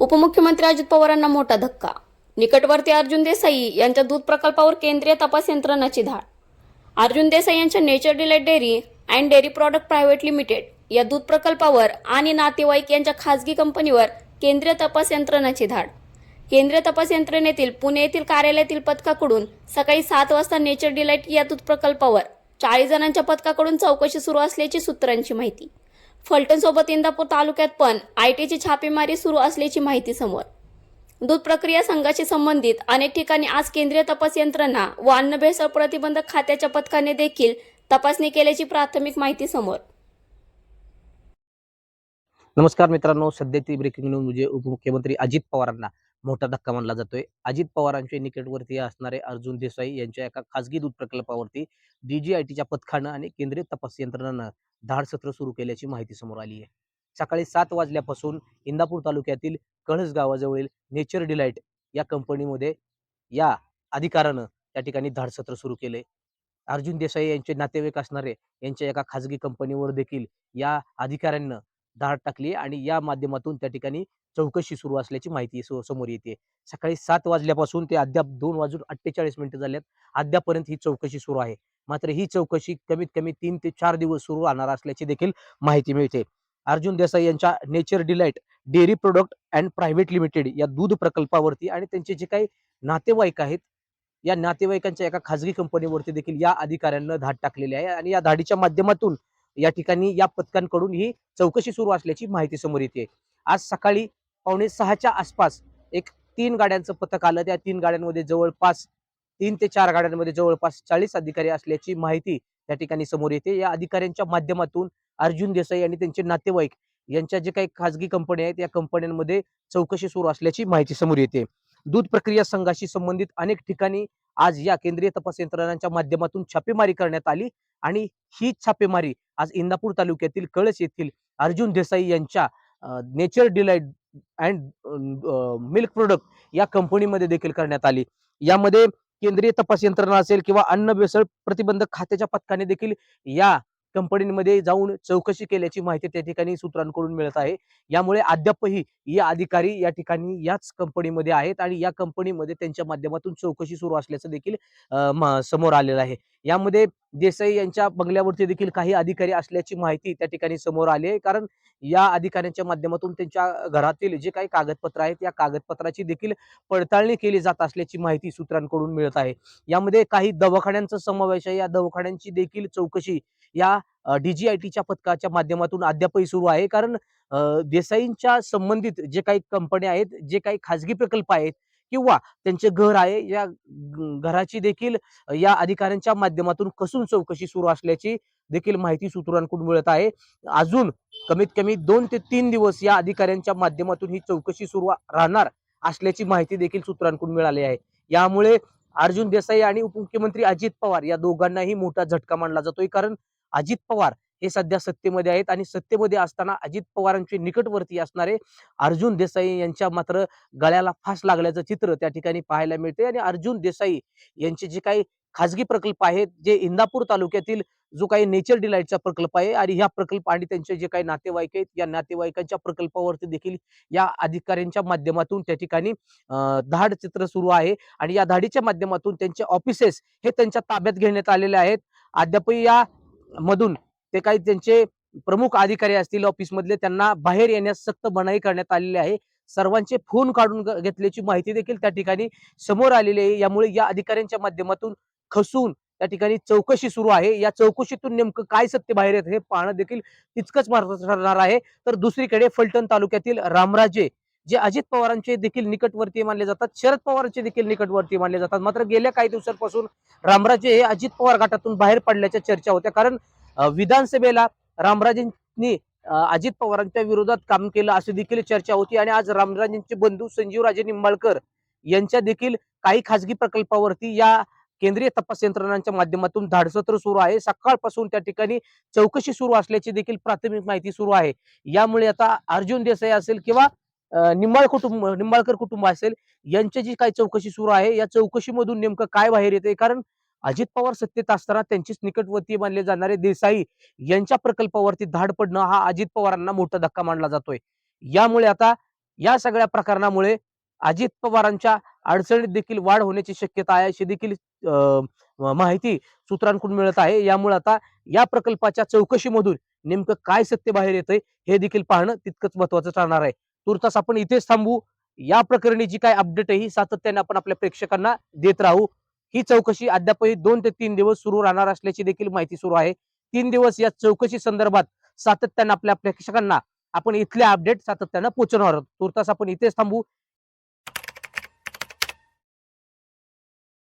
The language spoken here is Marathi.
उपमुख्यमंत्री अजित पवारांना मोठा धक्का. निकटवर्ती अर्जुन देसाई यांच्या दूध प्रकल्पावर केंद्रीय तपास यंत्रणाची धाड. अर्जुन देसाई यांच्या nature delight dairy and dairy product private limited या दूध प्रकल्पावर आणि नातेवाईक यांच्या खासगी कंपनीवर केंद्रीय तपास यंत्रणाची धाड. केंद्रीय तपास यंत्रणेतील पुणे येथील कार्यालयातील पथकाकडून सकाळी सात वाजता नेचर डिलाइट या दूध प्रकल्पावर चाळीस जणांच्या पथकाकडून चौकशी सुरू असल्याची सूत्रांची माहिती. फलटण सोबत इंदापूर तालुक्यात पण आयटीची छापेमारी सुरू असल्याची माहिती समोर. दूध प्रक्रिया संघाशी संबंधित अनेक ठिकाणी आज केंद्रीय तपास यंत्रणा व अन्न भेसळ प्रतिबंधक खात्याच्या पथकाने देखील तपासणी केल्याची प्राथमिक माहिती समोर. नमस्कार मित्रांनो सध्याची ब्रेकिंग न्यूज म्हणजे उपमुख्यमंत्री अजित पवारांना. मोठा धक्का मानला जातोय. अजित पवारांच्या निकटवरती असणारे अर्जुन देसाई यांच्या एका खासगी दूध प्रकल्पावरती डीजीआयटीच्या पथकानं आणि केंद्रीय तपास यंत्रणानं धाड सत्र सुरू केल्याची माहिती समोर आली आहे. सकाळी सात वाजल्यापासून इंदापूर तालुक्यातील कळस गावाजवळील नेचर डिलाईट या कंपनीमध्ये या अधिकारानं त्या ठिकाणी धाडसत्र सुरू केले अर्जुन देसाई यांचे नातेवाईक असणारे यांच्या एका खाजगी कंपनीवर देखील या अधिकाऱ्यांना धाड टाकली आणि या माध्यमातून त्या ठिकाणी चौकशी सुरू असल्याची माहिती समोर येते. सकाळी सात वाजल्यापासून ते अद्याप दोन वाजून अठ्ठेचाळीस मिनिटं झाल्यात. अद्यापर्यंत ही चौकशी सुरू आहे. मात्र ही चौकशी कमीत कमी तीन ते चार दिवस सुरू राहणार असल्याची देखील माहिती मिळते. अर्जुन देसाई यांच्या nature delight dairy product and private limited या दूध प्रकल्पावरती आणि त्यांचे जे काही नातेवाईक आहेत या नातेवाईकांच्या एका खाजगी कंपनीवरती देखील या अधिकाऱ्यांना धाड टाकलेली आहे आणि या धाडीच्या माध्यमातून या ठिकाणी या पथकांकडून ही चौकशी सुरू असल्याची माहिती समोर येते. आज सकाळी पावणे सहाच्या आसपास एक तीन गाड्यांचं पथक आलं. त्या तीन गाड्यांमध्ये जवळपास तीन ते चार गाड्यांमध्ये जवळपास चाळीस अधिकारी असल्याची माहिती त्या ठिकाणी समोर येते. या अधिकाऱ्यांच्या माध्यमातून अर्जुन देसाई आणि त्यांचे नातेवाईक यांच्या जे काही खाजगी कंपन्या आहेत या कंपन्यांमध्ये चौकशी सुरू असल्याची माहिती समोर येते. दूध प्रक्रिया संघाशी संबंधित अनेक ठिकाणी आज या केंद्रीय तपास यंत्रणांच्या माध्यमातून छापेमारी करण्यात आली आणि ही छापेमारी आज इंदापूर तालुक्यातील कळस येथील अर्जुन देसाई यांच्या nature delight and milk product या कंपनीमध्ये देखील करण्यात आली. यामध्ये केंद्रीय तपास यंत्रणा असेल किंवा अन्न भेसळ प्रतिबंधक खात्याच्या पथकाने देखील या कंपनीमध्ये जाऊन चौकशी केल्याची माहिती त्या ठिकाणी सूत्रांकडून मिळत आहे. यामुळे अद्यापही या अधिकारी या ठिकाणी याच कंपनीमध्ये आहेत आणि या कंपनीमध्ये त्यांच्या माध्यमातून चौकशी सुरू असल्याचं देखील समोर आलेलं आहे. यामध्ये देसाई यांच्या बंगल्यावरती देखील काही अधिकारी असल्याची माहिती त्या ठिकाणी समोर आली आहे. कारण या अधिकाऱ्यांच्या माध्यमातून त्यांच्या घरातील जे काही कागदपत्र आहेत या कागदपत्राची देखील पडताळणी केली जात असल्याची माहिती सूत्रांकडून मिळत आहे. यामध्ये काही दवाखान्यांचा समावेश आहे. या दवाखान्यांची देखील चौकशी या डीजीआयटीच्या पथकाच्या माध्यमातून अद्यापही सुरू आहे. कारण देसाईंच्या संबंधित जे काही कंपन्या आहेत जे काही खाजगी प्रकल्प आहेत किंवा त्यांचे घर आहे या घराची देखील या अधिकाऱ्यांच्या माध्यमातून कसून चौकशी सुरू असल्याची देखील माहिती सूत्रांकडून मिळत आहे. अजून कमीत कमी दोन ते तीन दिवस या अधिकाऱ्यांच्या माध्यमातून ही चौकशी सुरू राहणार असल्याची माहिती देखील सूत्रांकडून मिळाली आहे. यामुळे अर्जुन देसाई आणि उपमुख्यमंत्री अजित पवार या दोघांनाही मोठा झटका मानला जातोय. कारण अजित पवार हे सध्या सत्तेमध्ये आहेत आणि सत्तेमध्ये असताना अजित पवारांचे निकटवर्ती असणारे अर्जुन देसाई यांच्या मात्र गळ्याला फास लागल्याचं चित्र त्या ठिकाणी पाहायला मिळते आणि अर्जुन देसाई यांचे जे काही खाजगी प्रकल्प आहेत जे इंदापूर तालुक्यातील जो काही नेचर डिलाईटचा प्रकल्प आहे आणि ह्या प्रकल्प आणि त्यांचे जे काही नातेवाईक आहेत या नातेवाईकांच्या प्रकल्पावरती देखील या अधिकाऱ्यांच्या माध्यमातून त्या ठिकाणी धाड चित्र सुरू आहे. आणि या धाडीच्या माध्यमातून त्यांचे ऑफिसेस हे त्यांच्या ताब्यात घेण्यात आलेले आहेत. अद्यापही या मधून ते काही त्यांचे प्रमुख अधिकारी असतील ऑफिसमधले त्यांना बाहेर येण्यास सक्त मनाई करण्यात आलेली आहे. सर्वांचे फोन काढून घेतल्याची माहिती देखील त्या ठिकाणी समोर आलेली आहे. यामुळे या अधिकाऱ्यांच्या माध्यमातून खसून त्या ठिकाणी चौकशी सुरू आहे. या चौकशीतून नेमकं काय सत्य बाहेर येत हे पाहणं देखील तितकंच महत्वाचं ठरणार आहे. तर दुसरीकडे फलटण तालुक्यातील रामराजे जे अजित पवारांचे देखील निकटवर्ती मानले जातात शरद पवारांचे देखील निकटवर्ती मानले जातात. मात्र गेल्या काही दिवसांपासून रामराजे हे अजित पवार गटातून बाहेर पडल्याच्या चर्चा होत्या. कारण विधानसभेला रामराजेंनी अजित पवारांच्या विरोधात काम केलं अशी देखील चर्चा होती. आणि आज रामराजेंचे बंधू संजीवराजे निंबाळकर यांच्या देखील काही खाजगी प्रकल्पावरती या केंद्रीय तपास यंत्रणांच्या माध्यमातून धाडसत्र सुरू आहे. सकाळपासून त्या ठिकाणी चौकशी सुरू असल्याची देखील प्राथमिक माहिती सुरू आहे. यामुळे आता अर्जुन देसाई असेल किंवा निंबाळ कुटुंब निंबाळकर कुटुंब असेल यांची जी काही चौकशी सुरू आहे या चौकशीमधून नेमकं काय बाहेर येते कारण अजित पवार सत्तेत असताना त्यांचीच निकटवर्ती मानले जाणारे देसाई यांच्या प्रकल्पावरती धाड पडणं हा अजित पवारांना मोठा धक्का मानला जातोय. यामुळे आता या सगळ्या प्रकरणामुळे अजित पवारांच्या अडचणीत देखील वाढ होण्याची शक्यता आहे अशी देखील अं, माहिती सूत्रांकडून मिळत आहे. यामुळे आता या प्रकल्पाच्या चौकशीमधून नेमकं काय सत्य बाहेर येतंय हे देखील पाहणं तितकंच महत्वाचं ठरणार आहे. तुर्तास आपण इथेच थांबू. या प्रकरणी जी काय अपडेट आहे ही सातत्याने आपण आपल्या प्रेक्षकांना देत राहू. ही चौकशी अद्यापही दोन ते तीन दिवस सुरू राहणार असल्याची देखील माहिती सुरू आहे. तीन दिवस या चौकशी संदर्भात सातत्यानं आपल्या प्रेक्षकांना आपण इथल्या अपडेट सातत्यानं पोहोचवणार आहोत. तुर्तास आपण इथेच थांबू.